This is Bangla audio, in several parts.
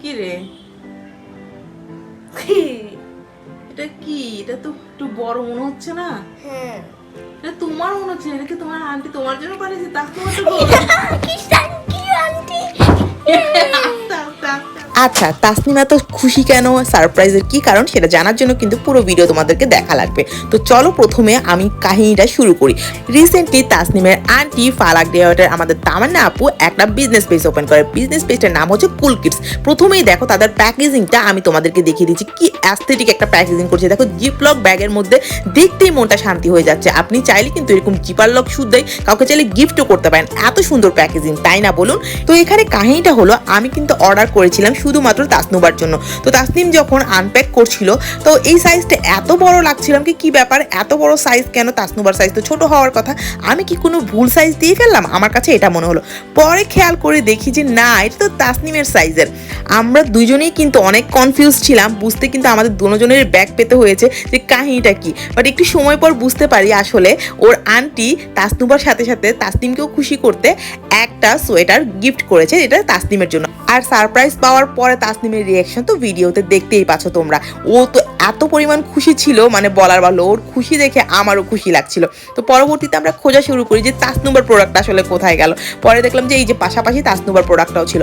কি রে? এটা কি? এটা তো একটু বড় মনে হচ্ছে না? হ্যাঁ। এটা তোমার মনে হচ্ছে এটা কি তোমার আন্টি তোমার জন্য পাঠিয়েছে তাকে তো আচ্ছা তাসনিমা তো খুশি কেন? সারপ্রাইজের কি কারণ সেটা জানার জন্য কিন্তু পুরো ভিডিও তোমাদেরকে দেখা লাগবে। তো চলো প্রথমে আমি কাহিনীটা শুরু করি। রিসেন্টলি তাসনিমের আন্টি ফালাক ডেওয়াটার আমাদের তামান্না আপু একটা বিজনেস পেজ ওপেন করে। বিজনেস পেজটার নাম হচ্ছে কুল কিডস প্রথমেই দেখো তাদের প্যাকেজিংটা আমি তোমাদেরকে দেখিয়ে দিচ্ছি। কি অ্যাস্থেটিক একটা প্যাকেজিং করছে। দেখো জিপলক ব্যাগের মধ্যে দেখতেই মনটা শান্তি হয়ে যাচ্ছে। আপনি চাইলে কিন্তু এরকম জিপার লক শুদ্ধই কাউকে চাইলে গিফটও করতে পারেন। এত সুন্দর প্যাকেজিং তাই না বলুন? তো এখানে কাহিনীটা হলো, আমি কিন্তু অর্ডার করেছিলাম শুধুমাত্র তাসনুবার জন্য। তো তাসনিম যখন আনপ্যাক করছিল, তো এই সাইজটা এত বড় লাগছিলাম কি কি ব্যাপার? এত বড় সাইজ কেন তাসনুবার সাইজ তো ছোট হওয়ার কথা। আমি কি কোনো ভুল সাইজ দিয়ে ফেললাম? আমার কাছে এটা মনে হলো। পরে খেয়াল করে দেখি যে, না, এটা তো তাসনিমের সাইজের আমরা দুজনেই কিন্তু অনেক কনফিউজ ছিলাম। বুঝতে কিন্তু আমাদের দুজনের ব্যাগ পেতে হয়েছে যে, কাহিনীটা কি? বাট একটু সময় পর বুঝতে পারি আসলে ওর আন্টি তাসনুবার সাথে সাথে তাসনিমকেও খুশি করতে একটা সোয়েটার গিফট করেছে এটা তাসনিমের জন্য। আর সারপ্রাইজ পাওয়ার পরে তাসনিমের রিয়াকশন তো ভিডিওতে দেখতেই পাচ্ছ তোমরা। ও তো এত পরিমাণ খুশি ছিল মানে বলার ভালো ওর খুশি দেখে আমারও খুশি লাগছিল। তো পরবর্তীতে আমরা খোঁজা শুরু করি যে তাসনুবার প্রোডাক্ট আসলে কোথায় গেল। পরে দেখলাম যে এই যে পাশাপাশি তাসনুবার প্রোডাক্টটাও ছিল।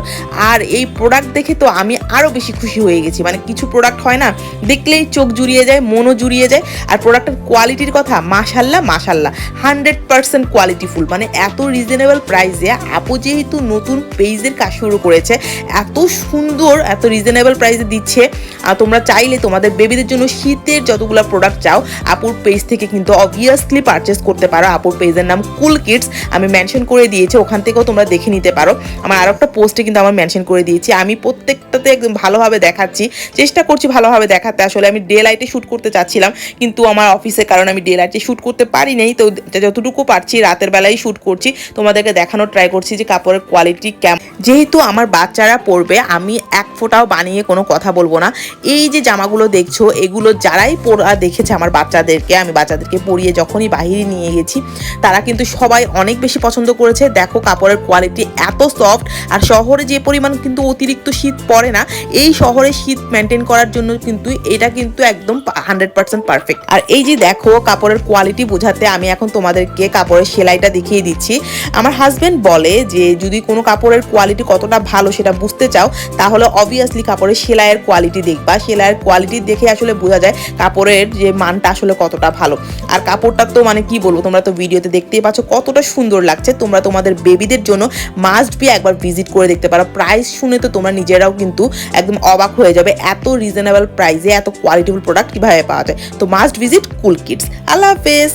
আর এই প্রোডাক্ট দেখে তো আমি আরও বেশি খুশি হয়ে গেছি। মানে কিছু প্রোডাক্ট হয় না, দেখলেই চোখ জুড়িয়ে যায়, মনও জুড়িয়ে যায়। আর প্রোডাক্টের কোয়ালিটির কথা, মাশাল্লাহ মাশাল্লাহ। হান্ড্রেড পার্সেন্ট কোয়ালিটিফুল মানে এত রিজনেবল প্রাইসে আপু যেহেতু নতুন পেজের কাজ শুরু করেছে, এত সুন্দর, এত রিজনেবল প্রাইসে দিচ্ছে আর তোমরা চাইলে তোমাদের বেবিদের জন্য শীতের যতগুলো প্রোডাক্ট চাও, আপুর পেজ থেকে কিন্তু অবভিয়াসলি পারচেস করতে পারো। আপুর পেজের নাম কুল কিডস আমি মেনশন করে দিয়েছি, ওখান থেকেও তোমরা দেখে নিতে পারো। আমার আরও একটা পোস্টে কিন্তু আমার মেনশন করে দিয়েছি। আমি প্রত্যেকটাতে একদম ভালোভাবে দেখাচ্ছি। চেষ্টা করছি ভালোভাবে দেখাতে। আসলে আমি ডে লাইটে শ্যুট করতে চাচ্ছিলাম, কিন্তু আমার অফিসের কারণে আমি ডে লাইটে শ্যুট করতে পারি নাই। তো যতটুকু পারছি, রাতের বেলায় শ্যুট করছি। তোমাদেরকে দেখানোর ট্রাই করছি যে কাপড়ের কোয়ালিটি কেমন। যেহেতু আমার বাচ্চারা পরবে আমি এক ফোঁটাও বানিয়ে কোনো কথা বলব না। এই যে জামাগুলো দেখছ এগুলো যারাই পরা দেখেছে আমার বাচ্চাদেরকে, আমি বাচ্চাদেরকে পরিয়ে যখনই বাহিরে নিয়ে গেছি, তারা কিন্তু সবাই অনেক বেশি পছন্দ করেছে। দেখো কাপড়ের কোয়ালিটি এত সফট আর শহরে যে পরিমাণ কিন্তু অতিরিক্ত শীত পড়ে না, এই শহরে শীত মেনটেন করার জন্য কিন্তু এটা কিন্তু একদম হান্ড্রেড পার্সেন্ট পারফেক্ট আর এই যে দেখো কাপড়ের কোয়ালিটি বোঝাতে আমি এখন তোমাদেরকে কাপড়ের সেলাইটা দেখিয়ে দিচ্ছি। আমার হাজবেন্ড বলে যে, যদি কোনো কাপড়ের কোয়ালিটি কতটা ভালো সেটা বুঝতে চাও, তাহলে অবভিয়াসলি কাপড়ের সেলাইয়ের কোয়ালিটি দেখবা। সেলাইয়ের কোয়ালিটি দেখে আসলে বোঝা যায় কাপড়ের যে মানটা আসলে কতটা ভালো। আর কাপড়টা তো মানে কি বলব, তোমরা তো ভিডিওতে দেখতেই পাচ্ছ কতটা সুন্দর লাগছে। তোমরা তোমাদের বেবিদের জন্য মাস্ট বি একবার ভিজিট করে দেখতে পারো। প্রাইস শুনে তো তোমরা নিজেরাও কিন্তু একদম অবাক হয়ে যাবে এত রিজনেবল প্রাইসে এত কোয়ালিটিফুল প্রোডাক্ট কীভাবে পাওয়া যায়। তো মাস্ট ভিজিট কুল কিডস আল্লাহ হাফেজ।